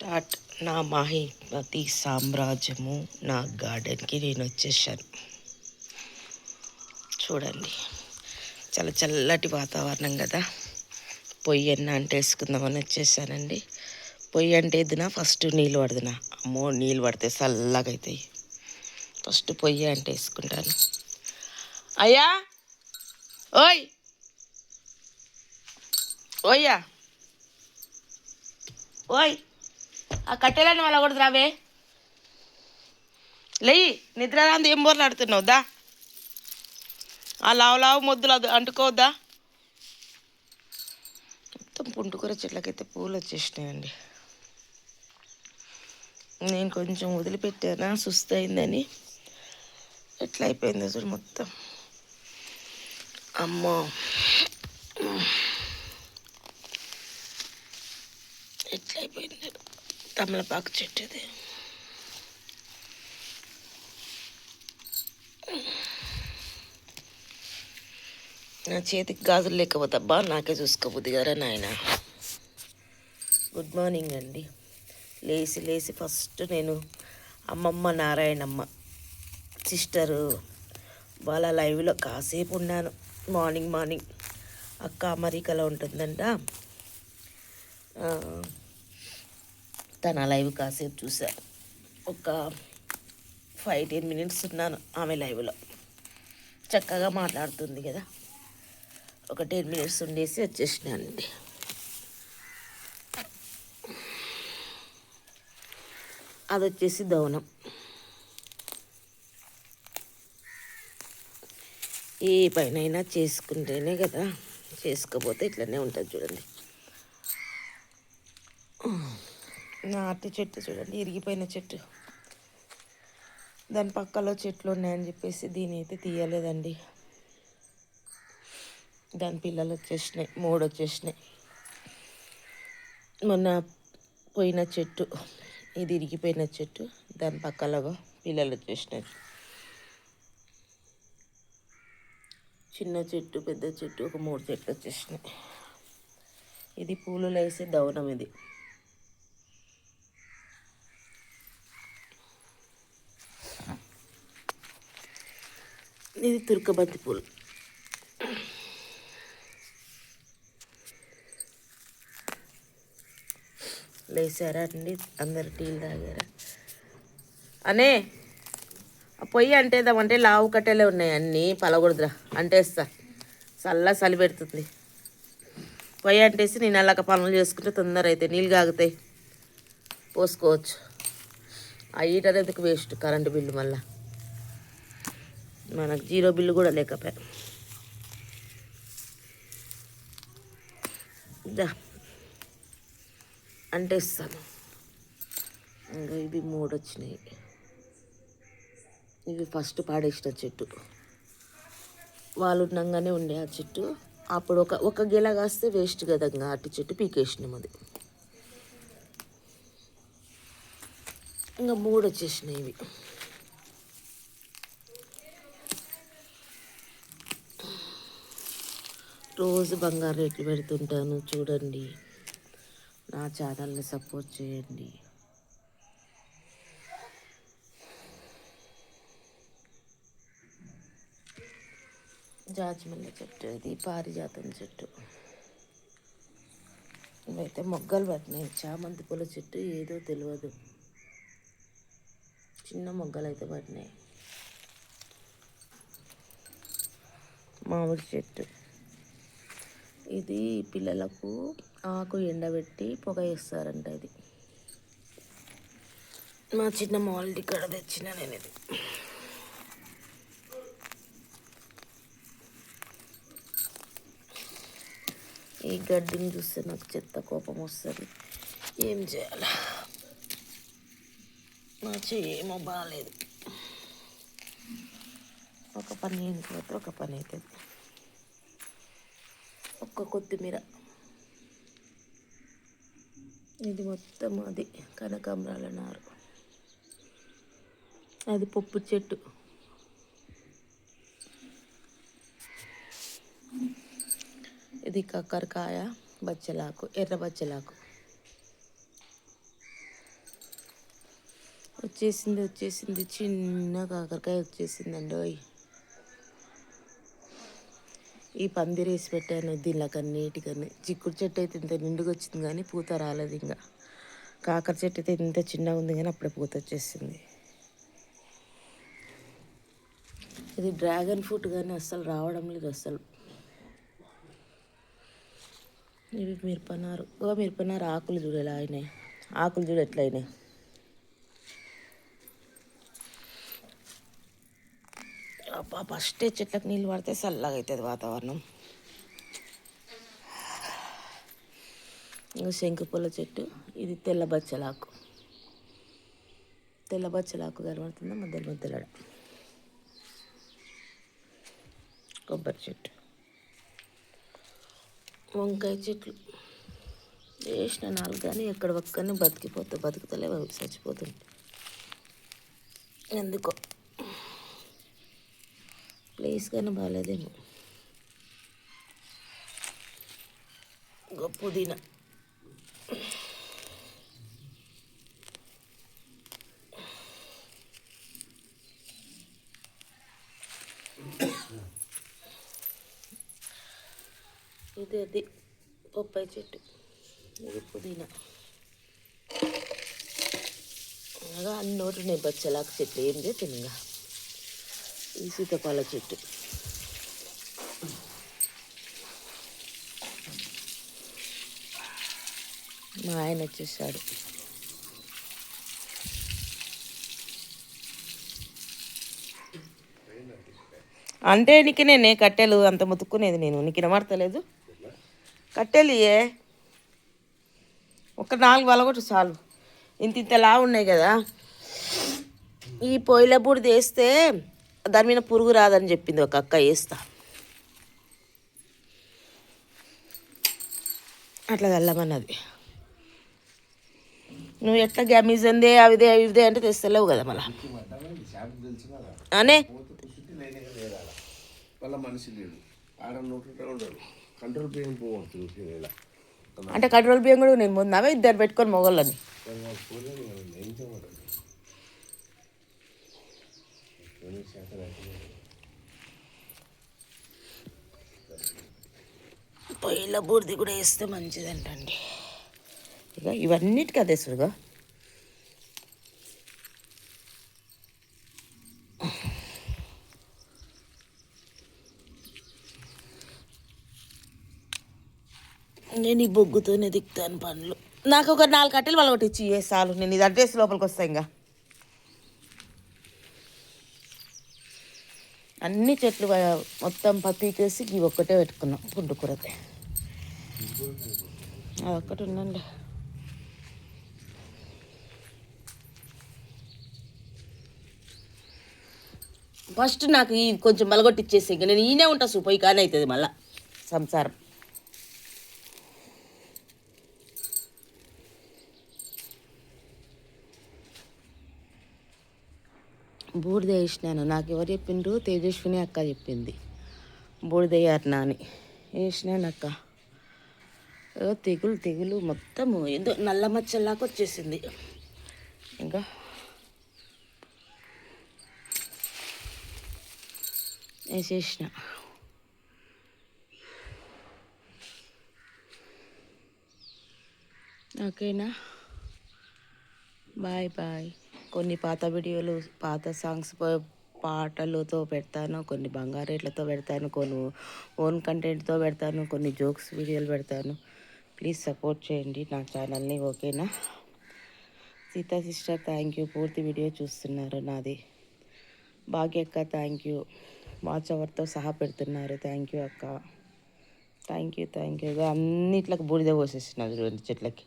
Start నా మాహిమతి సామ్రాజ్యము నా గార్డెన్కి నేను వచ్చేసాను. చూడండి చాలా చల్లటి వాతావరణం కదా. పొయ్యి అన్న అంటే వేసుకుందామని వచ్చేసానండి. పొయ్యి అంటే ఎద్దునా ఫస్ట్ నీళ్ళు పడదునా? అమ్మో నీళ్ళు పడితే చల్లగా అవుతాయి ఫస్ట్ పొయ్యి అంటే వేసుకుంటాను. అయ్యా! ఓయ్! ఓయ్యా! ఓయ్! ఆ కట్టెలని వాళ్ళ కూడా రావే లేయి నిద్రరాంది ఏం బోర్లాడుతున్నావు దా. ఆ లావు లావు మొద్దులు అది అంటుకోవద్దా? మొత్తం పుంటుకూర చెట్లకైతే పూలు వచ్చేసినాయండి. నేను కొంచెం వదిలిపెట్టానా సుస్థ అయిందని ఎట్లా అయిపోయిందో చూడు మొత్తం. అమ్మో ఎట్లా అయిపోయింది తమలపాకు చెట్టు ఇది నా చేతికి గాజులు లేకపోతబ్బా నాకే చూసుకోబుద్ది కదా నాయన. గుడ్ మార్నింగ్ అండి. లేచి లేచి ఫస్ట్ నేను అమ్మమ్మ నారాయణమ్మ సిస్టరు వాళ్ళ లైవ్లో కాసేపు ఉన్నాను. మార్నింగ్ మార్నింగ్ అక్క అమెరికాలో ఉంటుందంట. తన లైవ్ కాసేపు చూసా. ఒక ఫైవ్ టెన్ మినిట్స్ ఉన్నాను ఆమె లైవ్లో. చక్కగా మాట్లాడుతుంది కదా. ఒక టెన్ మినిట్స్ ఉండేసి వచ్చేసినానండి. అది వచ్చేసి దౌనం. ఏ పైనైనా చేసుకుంటేనే కదా చేసుకోపోతే ఇట్లనే ఉంటుంది చూడండి. నా అరటి చెట్టు చూడండి ఇరిగిపోయిన చెట్టు. దాని పక్కలో చెట్లు ఉన్నాయని చెప్పేసి దీని అయితే తీయలేదండి. దాని పిల్లలు వచ్చేసినాయి మూడు వచ్చేసినాయి. మొన్న పోయిన చెట్టు ఇది ఇరిగిపోయిన చెట్టు దాని పక్కలో పిల్లలు వచ్చేసినాయి. చిన్న చెట్టు పెద్ద చెట్టు ఒక మూడు చెట్లు వచ్చేసినాయి. ఇది పూలు లేసే దౌనం ఇది. ఇది తుర్కబంతి పూలు. లేచారా అండి? అందరు టీలు తాగారా? అనే ఆ పొయ్యి అంటేదామంటే లావు కట్టెలే ఉన్నాయి అన్నీ. పలగొడదురా అంటేస్తా. చల్ల చలి పెడుతుంది. పొయ్యి అంటేసి నేను అలాగ పనులు చేసుకుంటే తొందర అయితే నీళ్ళు కాగుతాయి. పోసుకోవచ్చు. ఆ హీటర్ ఎందుకు వేస్ట్? కరెంటు బిల్లు మళ్ళీ. మనకు జీరో బిల్లు కూడా లేకపోయా. అంటే ఇస్తాను. ఇంకా ఇవి మూడు వచ్చినాయి. ఇవి ఫస్ట్ పాడేసిన చెట్టు. వాళ్ళు ఉండగానే ఉండే ఆ చెట్టు. అప్పుడు ఒక ఒక గెల కాస్తే వేస్ట్ కదా ఇంకా అట్టి చెట్టు పీకేసినాం అది. ఇంకా మూడు వచ్చేసినాయి ఇవి. రోజు బంగారు రేట్లు పెడుతుంటాను చూడండి. నా ఛానల్ని సపోర్ట్ చేయండి. జాజిమల్ల చెట్టు ఇది పారిజాతం చెట్టు. ఇవైతే మొగ్గలు పట్టినాయి. చామంతి పూల చెట్టు ఏదో తెలియదు చిన్న మొగ్గలు అయితే పట్టినాయి. మామిడి చెట్టు. ఇది పిల్లలకు ఆకు ఎండబెట్టి పొగ వేస్తారంట ఇది. మా చిన్న మాల్డ్ ఇక్కడ తెచ్చిన నేను ఇది. ఈ గడ్డిని చూస్తే నాకు చెత్త కోపం వస్తుంది. ఏం చేయాలి? నా ఏమో బాగాలేదు ఒక పని అయిపోతే ఒక పని అవుతుంది. ఒక్క కొత్తిమీర. ఇది మొత్తం అది కనకాంబరాల నారు. అది పప్పు చెట్టు. ఇది కక్కరకాయ బచ్చలాకు ఎర్ర బచ్చలాకు. వచ్చేసింది వచ్చేసింది. చిన్న కాకరకాయ వచ్చేసిందండి ఓయ్. ఈ పందిరేసి పెట్టాను దీనిలోకి అన్నిటికన్నీ చిక్కుడు చెట్టు అయితే ఇంత నిండుగా వచ్చింది కానీ పూత రాలేదు ఇంకా. కాకర చెట్టు అయితే ఇంత చిన్నగా ఉంది కానీ అప్పుడే పూత వచ్చేసింది. ఇది డ్రాగన్ ఫ్రూట్ కానీ అస్సలు రావడం లేదు అస్సలు. ఇవి మిరపనారు ఓ మిరపనారు ఆకులు చూడాలి ఆయన అయినాయి. ఆకులు చూడు అబ్బా ఫస్టే చెట్లకు నీళ్ళు పడితే చల్లగా అవుతుంది వాతావరణం శంకుపూల చెట్టు ఇది తెల్ల బచ్చలాకు. తెల్ల బచ్చలాకు కనబడుతుందా? మధ్యలో మధ్యలో కొబ్బరి చెట్టు. వంకాయ చెట్లు. వేసిన నాలుగు కానీ ఎక్కడ ఒక్కరిని బతికిపోతే బతుకుతలే చచ్చిపోతుంది ఎందుకో. ప్లేస్ కానీ బాగాలేదేమో ఇంకో పుదీనా ఇది అది బొప్పాయి చెట్టు. ఇది పుదీనా అనగా అన్ని నేను బచ్చలాకు చెట్లు. ఏం తినగా ఈ సీతాఫల చెట్టు. మా ఆయన వచ్చేసాడు. అంటే నీకు నేనే కట్టెలు అంత ముతుక్కునేది నేను. నీకు వినమడతలేదు కట్టెలు ఏ? ఒక నాలుగు వలగొట్టు చాలు. ఇంత ఇంత లా ఉన్నాయి కదా. ఈ పొయ్యిల బూడిద వేస్తే దాని మీద పురుగు రాదని చెప్పింది ఒక అక్క వేస్తా అట్లా వెళ్ళమన్నది నువ్వు ఎట్లా గమీజందే అవిదే అవిదే అంటే తెస్తలేవు కదా మళ్ళా. అనే? అంటే కంట్రోల్ బియ్యం కూడా నేను ముందామే ఇద్దరు పెట్టుకొని మొగళ్ళని. ఏం చేయమంటారు పొయ్యిలో బూడిది కూడా వేస్తే మంచిదంటండి. ఇక ఇవన్నిటికీ అదే సుడుగా. నేను ఈ బొగ్గుతోనే దిగుతాను పనులు. నాకు ఒక నాలుగు కట్టెలు వాళ్ళ ఒకటి ఇచ్చి ఏ సాలు నేను ఇది అడ్రస్ లోపలికి వస్తాయి ఇంకా. అన్ని చెట్లు మొత్తం పత్తికేసి ఇవి ఒక్కటే పెట్టుకున్నాం పుండు కూరతే అదొక్కటి ఉండండి. ఫస్ట్ నాకు ఈ కొంచెం మలగొట్టిచ్చేసి ఇంకా నేను ఈయనే ఉంటా సూపోయి కానీ అవుతుంది మళ్ళా సంసారం. బూడిద వేసినాను. నాకు ఎవరు చెప్పిండ్రు? తేజస్విని అక్క చెప్పింది. బూడిద వేయారు అని వేసినాను అక్క. తెగులు తెగులు మొత్తం ఏదో నల్ల మచ్చల్లాగా వచ్చేసింది. ఇంకా? వేసేసిన. ఓకేనా? Bye bye. కొన్ని పాత వీడియోలు పాత సాంగ్స్ పాటలతో పెడతాను కొన్ని బంగారేట్లతో పెడతాను కొన్ని ఓన్ కంటెంట్తో పెడతాను కొన్ని జోక్స్ వీడియోలు పెడతాను. ప్లీజ్ సపోర్ట్ చేయండి నా ఛానల్ని ఓకేనా సీతా సిస్టర్ థ్యాంక్ యూ పూర్తి వీడియో చూస్తున్నారు నాది. భాగ్యక్క థ్యాంక్ యూ వాచ్ అవర్తో సహా పెడుతున్నారు. థ్యాంక్ యూ అక్క. థ్యాంక్ యూ థ్యాంక్ యూ అన్నిట్లకు బూడిద పోసేసినారు రెండు చెట్లకి.